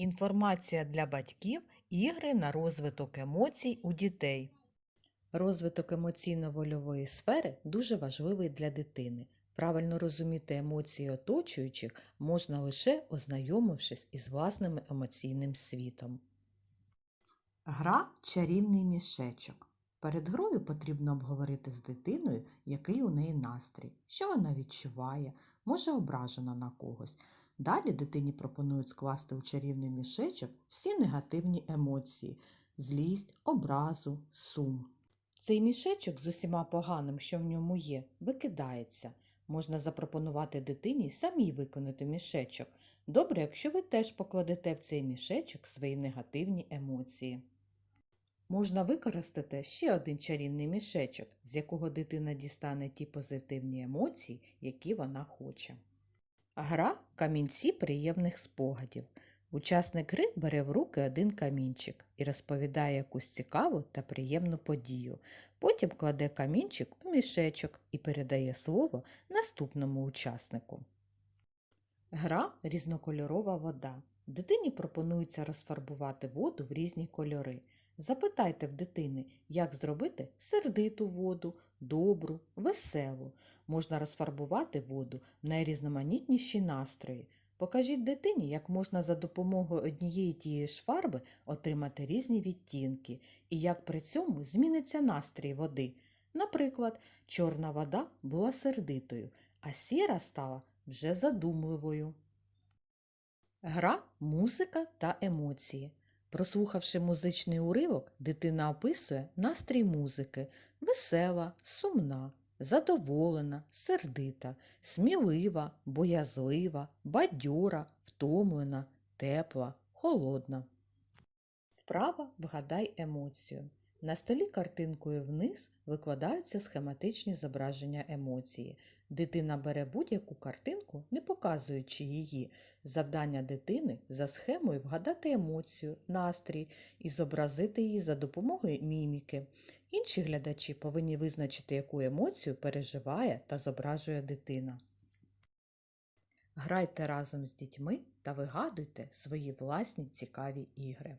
Інформація для батьків ігри на розвиток емоцій у дітей. Розвиток емоційно-вольової сфери дуже важливий для дитини. Правильно розуміти емоції оточуючих можна лише ознайомившись із власним емоційним світом. Гра чарівний мішечок. Перед грою потрібно обговорити з дитиною, який у неї настрій, що вона відчуває, може ображена на когось. Далі дитині пропонують скласти у чарівний мішечок всі негативні емоції злість, образу, сум. Цей мішечок з усіма поганим, що в ньому є, викидається. Можна запропонувати дитині самій виконати мішечок. Добре, якщо ви теж покладете в цей мішечок свої негативні емоції. Можна використати ще один чарівний мішечок, з якого дитина дістане ті позитивні емоції, які вона хоче. Гра камінці приємних спогадів. Учасник гри бере в руки один камінчик і розповідає якусь цікаву та приємну подію. Потім кладе камінчик у мішечок і передає слово наступному учаснику. Гра різнокольорова вода. Дитині пропонується розфарбувати воду в різні кольори. Запитайте в дитини, як зробити сердиту воду, добру, веселу. Можна розфарбувати воду в найрізноманітніші настрої. Покажіть дитині, як можна за допомогою однієї тієї ж фарби отримати різні відтінки і як при цьому зміниться настрій води. Наприклад, чорна вода була сердитою, а сіра стала вже задумливою. Гра, музика та емоції. Прослухавши музичний уривок, дитина описує настрій музики весела, сумна, задоволена, сердита, смілива, боязлива, бадьора, втомлена, тепла, холодна. Вправа вгадай емоцію. На столі картинкою вниз викладаються схематичні зображення емоції. Дитина бере будь-яку картинку, не показуючи її. Завдання дитини за схемою вгадати емоцію, настрій і зобразити її за допомогою міміки. Інші глядачі повинні визначити, яку емоцію переживає та зображує дитина. Грайте разом з дітьми та вигадуйте свої власні цікаві ігри.